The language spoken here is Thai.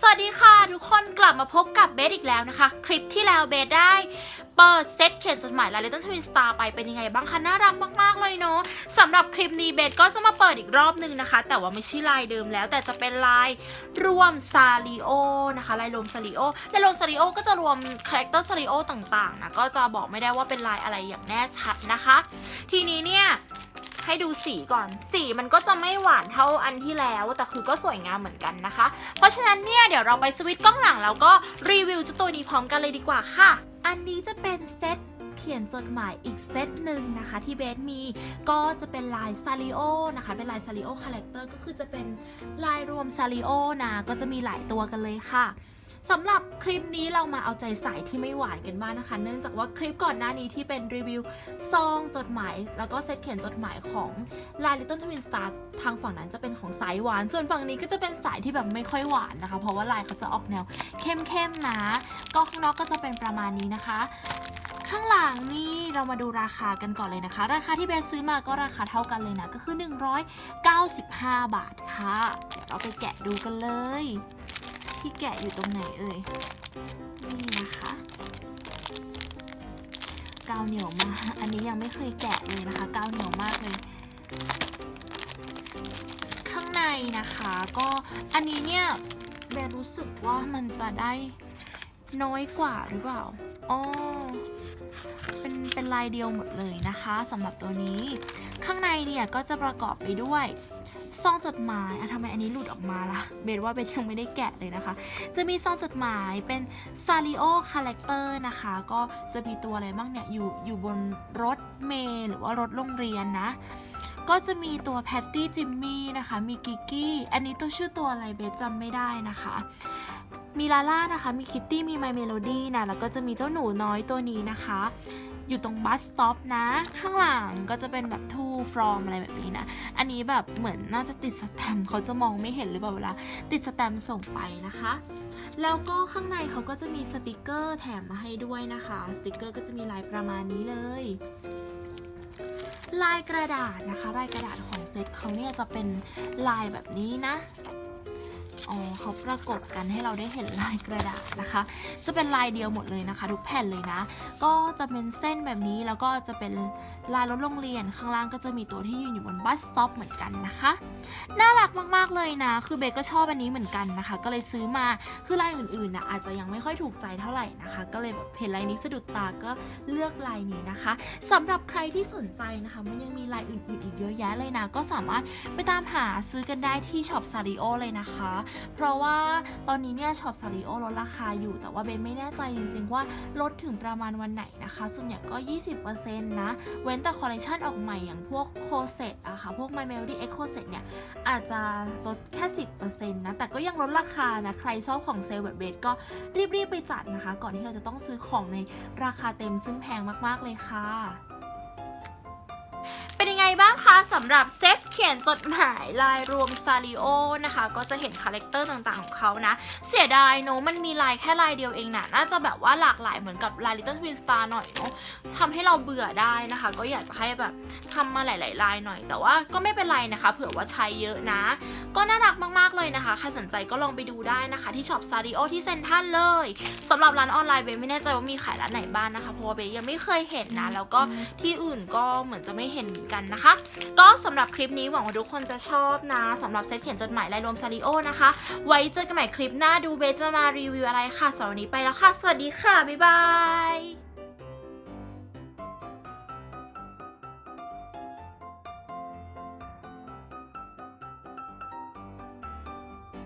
สวัสดีค่ะ ทุกคนกลับมาพบกับเบสอีกแล้วนะคะ คลิปที่แล้วเบสได้ เปิดเซตเขียนจดหมายลายเลตันทวินสตาร์ไปเป็นยังไงบ้างคะน่ารักมากๆเลยเนาะสำหรับคลิปนี้เบสก็จะมาเปิดอีกรอบนึงนะคะ แต่ว่าไม่ใช่ลายเดิมแล้ว แต่จะเป็นลายรวมซาริโอนะคะลายรวมซาริโอลายรวมซาริโอก็จะรวมคาแรคเตอร์ซาริโอต่างๆนะก็จะบอกไม่ได้ว่าเป็นลายอะไรอย่างแน่ชัดนะคะ ทีนี้เนี่ย ให้ดูสีก่อน สีมันก็จะไม่หวานเท่าอันที่แล้ว แต่คือก็สวยงามเหมือนกันนะคะ เพราะฉะนั้นเนี่ยเดี๋ยวเราไปสวิตช์กล้องหลังแล้วก็รีวิวเจ้าตัวนี้พร้อมกันเลยดีกว่าค่ะ อันนี้จะเป็นเซตเขียนจดหมายอีกเซตหนึ่งนะคะที่เบสมีก็จะเป็นลายซาริโอนะคะเป็นลายซาริโอคาแรคเตอร์ก็คือจะเป็นลายรวมซาริโอนะก็จะมีหลายตัวกันเลยค่ะ สำหรับคลิปนี้เรามาเอาใจใส่ที่ไม่หวานกันบ้างนะคะ เนื่องจากว่าคลิปก่อนหน้านี้ที่เป็นรีวิวซองจดหมาย แล้วก็เซตเขียนจดหมายของลาย Little Twin Star ทางฝั่งนั้นจะเป็นของสายหวาน ส่วนฝั่งนี้ก็จะเป็นสายที่แบบไม่ค่อยหวานนะคะ เพราะว่าลายเขาจะออกแนวเข้มๆนะ ก็ข้างนอกก็จะเป็นประมาณนี้นะคะข้างหลังนี่เรามาดูราคากันก่อนเลยนะคะ ราคาที่เบสซื้อมาก็ราคาเท่ากันเลยนะ ก็คือ 195 บาทค่ะ เดี๋ยวเราไปแกะดูกันเลย ที่แกะอยู่ตรงไหนเอ่ย นี่นะคะกาวเหนียวมากอันนี้ยังไม่เคยแกะเลยนะคะกาวเหนียวมากเลย ข้างในนะคะ ก็อันนี้เนี่ยแบรรู้สึกว่ามันจะได้น้อยกว่าหรือเปล่าอ๋อ เป็นเป็นลายเดียวหมดเลยนะคะสำหรับตัวนี้ ข้างในเนี่ยก็จะประกอบไปด้วยซองจดหมายอะทำไมอันนี้หลุดออกมาล่ะ เบนว่าเบนยังไม่ได้แกะเลยนะคะ จะมีซองจดหมายเป็นซาริโอคาแรคเตอร์นะคะ ก็จะมีตัวอะไรบ้างเนี่ย อยู่อยู่บนรถเมล์หรือว่ารถโรงเรียนนะ ก็จะมีตัวแพตตี้จิมมี่นะคะ มีกิกกี้ อันนี้ตัวชื่อตัวอะไรเบสจำไม่ได้นะคะ มีลาล่านะคะ มีคิตตี้ มีไมเมโลดี้นะ แล้วก็จะมีเจ้าหนูน้อยตัวนี้นะคะ อยู่ตรงบัสสต็อปนะ ข้างหลังก็จะเป็นแบบ to from อะไรแบบนี้นะ อันนี้แบบเหมือนน่าจะติดสแตมป์เขาจะมองไม่เห็นหรือเปล่าเวลาติดสแตมป์ส่งไปนะคะ แล้วก็ข้างในเขาก็จะมีสติกเกอร์แถมมาให้ด้วยนะคะ สติกเกอร์ก็จะมีลายประมาณนี้เลยลายกระดาษนะคะลายกระดาษของเซตเขาเนี่ยจะเป็นลายแบบนี้นะ อ๋อเขาประกบกันให้เราได้เห็นลายกระดาษนะคะ จะเป็นลายเดียวหมดเลยนะคะ ทุกแผ่นเลยนะ ก็จะเป็นเส้นแบบนี้แล้วก็จะเป็นลายรถโรงเรียน ข้างล่างก็จะมีตัวที่ยืนอยู่บนบัสสต็อปเหมือนกันนะคะ น่ารักมากๆเลยนะ คือเบก็ชอบอันนี้เหมือนกันนะคะ ก็เลยซื้อมาคือลายอื่นๆนะอาจจะยังไม่ค่อยถูกใจเท่าไหร่นะคะ ก็เลยแบบเห็นลายนี้สะดุดตาก็เลือกลายนี้นะคะสำหรับใครที่สนใจนะคะ มันยังมีลายอื่นๆ อีกเยอะแยะเลยนะ ก็สามารถไปตามหาซื้อกันได้ที่ช็อปซาริโอเลยนะคะเพราะว่าตอนนี้เนี่ยช็อปซาริโอลดราคาอยู่แต่ว่าเบนไม่แน่ใจจริงๆว่าลดถึงประมาณวันไหนนะคะ ส่วนใหญ่ก็ 20%นะ เว้นแต่คอลเลคชันออกใหม่อย่างพวกโคเซตอะค่ะ พวก My Melody X Closet เนี่ยอาจจะลดแค่ 10%นะ แต่ก็ยังลดราคานะ ใครชอบของเซลแบบเบสก็รีบๆไปจัดนะคะ ก่อนที่เราจะต้องซื้อของในราคาเต็มซึ่งแพงมากๆเลยค่ะ ไงบ้างคะสำหรับเซตเขียนจดหมายลายรวมซาริโอนะคะ ก็จะเห็นคาแรคเตอร์ต่างๆของเขานะ เสียดายเนอะมันมีลายแค่ลายเดียวเองนะน่าจะแบบว่าหลากหลายเหมือนกับลาย Little Twin Star หน่อยเนอะทำให้เราเบื่อได้นะคะ ก็อยากจะให้แบบทำมาหลาย ๆ ลายหน่อย แต่ว่าก็ไม่เป็นไรนะคะ เผื่อว่าใช้เยอะนะ ก็น่ารักมากๆเลยนะคะ ใครสนใจก็ลองไปดูได้นะคะ ที่ช็อปซาริโอที่เซ็นทรัลเลยสำหรับร้านออนไลน์เบย์ไม่แน่ใจว่ามีขายร้านไหนบ้างนะคะเพราะว่าเบย์ยังไม่เคยเห็นนะ แล้วก็ที่อื่นก็เหมือนจะไม่เห็นเหมือนกันนะคะ ก็สำหรับคลิปนี้หวังว่าทุกคนจะชอบนะสำหรับเซตเขียนจดหมายลายรวมซาริโอนะคะ ไว้เจอกันใหม่คลิปหน้าดูเบสจะมารีวิวอะไรค่ะสำหรับวันนี้ไปแล้วค่ะ สวัสดีค่ะ บ๊ายบาย